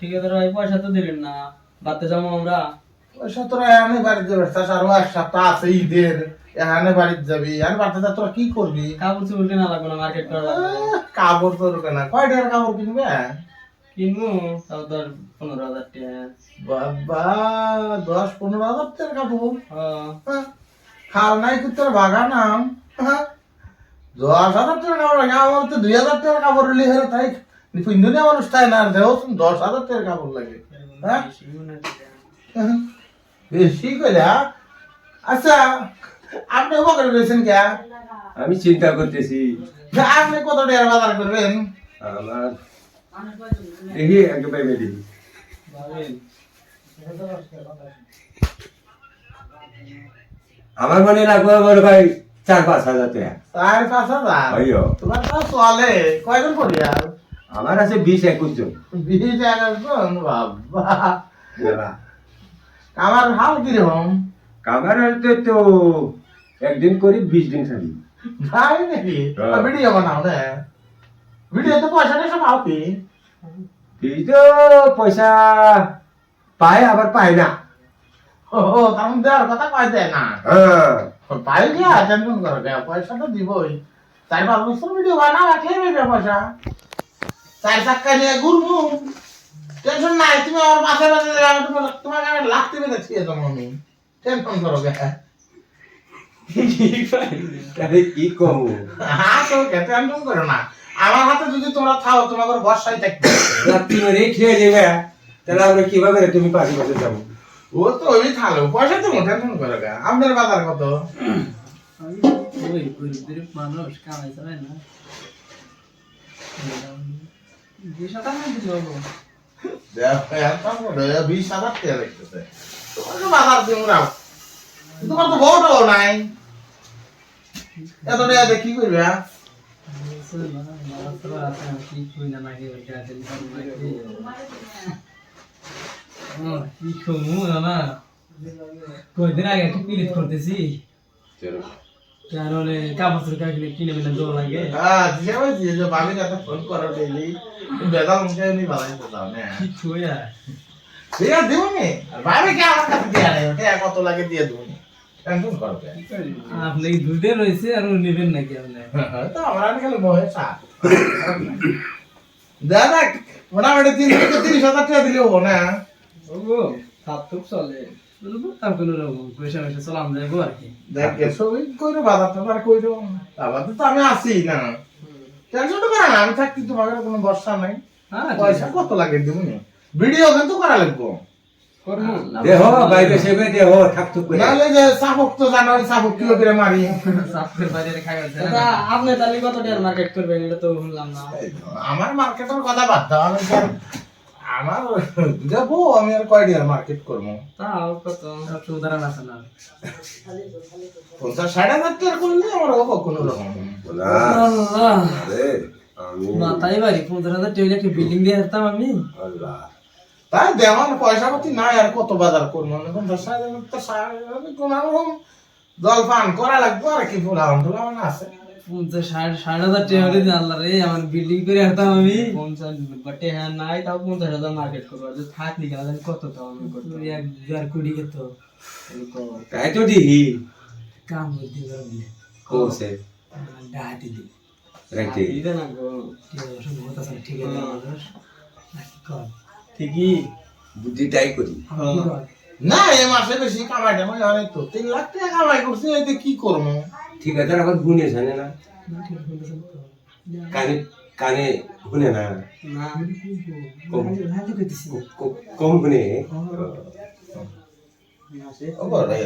ঠিকাদার ভাই পয়সা তো দিলেন না। বাড়তে যাব আমরা। পয়সা তোরা এখানে বাড়িতে যাবে। আরও এক সপ্তাহ আছে ঈদের। এখানে বাড়িতে যাবি। আর বাড়িতে যা তোরা কি করবি? কাপড় চুপড় কেনা লাগবে না মার্কেট করা লাগবে। কাপড় তোর কেনা কয় টাকার কাপড় কিনবে? কিনবো তাও ধর পনেরো হাজার টাকা। বাবা দশ পনেরো হাজার টাকার কাপড়। হ্যাঁ। হ্যাঁ। খাল নাই তো তোর বাগানাম হ্যাঁ। দশ হাজার টাকার কাপড় লাগে আমার তো দুই হাজার টাকার কাপড় হেরে তাই পিন্ধনে মানুষ তাই না দেও দশ হাজার টাকার কাপড় লাগে হ্যাঁ বেশি করে আচ্ছা আপনি উপকার রয়েছেন কে আমি চিন্তা করতেছি। আপনি কত টাকার বাজার করবেন আমার দেখি। আমার মনে লাগবে বড় ভাই চার পাঁচ হাজার টাকা। চার পাঁচ হাজার? তোমার তো চলে। কয়জন করি আর? আমার আছে বিশ একুশ জন। বিশ একজন বাবা। আমার হাল কীরকম কামার হইতে তো একদিন করি বিশ দিন থাকি। ভাই নাকি? হ্যাঁ। ভিডিও বানাও না। ভিডিও তো পয়সা টয়সা পাও কি? এই তো পয়সা পায় আবার পায় না। ও মধ্যে আর কথা কয় দেয় না? হ্যাঁ। পাই গিয়া টেনশন করো পয়সা তো দিবই। তাই পাঁচ বছর ভিডিও বানাও নেবে পয়সা। চার চাক্কা নিয়ে ঘুরবো। টেনশন নাই তুমি আমার মাথায় মাথায় তোমার আমি লাগতে পেরেছি তোমার আমি টেনশন করো কি হ্যাঁ তো টেনশন করো না। আমার হাতে যদি তোমরা থাও তোমাদের বর্ষায় থাকবে। রাত্রি মেরে খেয়ে যাবে তাহলে আমরা কীভাবে তুমি পাশে পাশে যাব? ও তো ওই পয়সা তো টেনশন করো গে। আপনার বাজার কত? মানুষ কামাই চালায় না। বিশ হাজার না দিলে হব। বিশ হাজার টাকা দেখতেছে তোমাকে বাজার দিন রাও তোমার তো না, না, না কয়দিন আগে একটা পিরিত করতেছি রে কাপড় কাকিলে কিনে মিলে দোল লাগে হ্যাঁ দিশা ভাই দিয়ে যে ভাবি কাছে ফোন করো ডেইলি বেদাল মুখে নি বানাইতে দাও না কি আর ঠিক আছে দিব নি আর ভাবি কি আমার কাছে দিয়ে নেই ওটা কত লাগে দিয়ে দেবো নি টেনশন করবে আপনি দুধে রয়েছে আর নেবেন নাকি আপনি তো আমরা খালি মহে চা দাদা মোটামুটি তিন থেকে তিরিশ হাজার টাকা দিলে হব না সাত চলে বলব কোনো রকম পয়সা পয়সা চলাম যাব আর কি। দেখ সবই কইরো বাজার টাজার কইরো। আবার তো আমি আছি না। টেনশন তো করে না আমি থাকতে তোমাকে কোনো বর্ষা নাই। হ্যাঁ পয়সা কত লাগে দিবো ভিডিও কিন্তু করা লাগবো। করব। দেহ বাইরে সেবে দেহ থাকতো করে। নাহলে যে সাপক তো জানো ওই সাপক কিলো করে মারি। বাজারে খাই আছে আপনি তাহলে কত টাকার মার্কেট করবেন? এটা তো শুনলাম না। আমার মার্কেটের কথা বাদ দাও আমি আমার যাব আমি আর কয় ডিয়ার মার্কেট করব? তাও কত? একটু উদাহরণ আছে না। পঞ্চাশ ষাট হাজার টাকা করলে আমার হব কোনো রকম। মাথায় বাড়ি পনেরো হাজার টাকা একটা বিল্ডিং দিয়ে হারতাম আমি? আল্লাহ। তাই দেওয়ার পয়সা পাতি নাই আর কত বাজার করব? না পঞ্চাশ ষাট হাজার তো ষাট- কোনো রকম জল পান করা লাগবে আর কি ফুলা টুলা মানে আছে। পঞ্চাশ ষাট ষাট হাজার টাকা দিন আল্লাহ রে আমার বিল্ডিং করে হারতাম আমি। পঞ্চাশ বাটে হ্যাঁ নাই তাও পঞ্চাশ হাজার মার্কেট করব। যদি থাক নি জানি কত তাও আমি করতে এক দেড় কোটি কত তাই তো দিহি। কাম করতে পারবি কোসে ডাহাতি দি রাইতে দিতে না গো। ঠিক আছে সম্ভবত আছে ঠিক আছে। মানুষ নাকি কর। ঠিকই। না এ মাসে বেশি কামাই টামাই অনেক তো তিন লাখ টাকা কামাই করছি এতে কি করব ঠিক আছে এখন গুনে জানে না কানে কানে গুনে না কম হাতে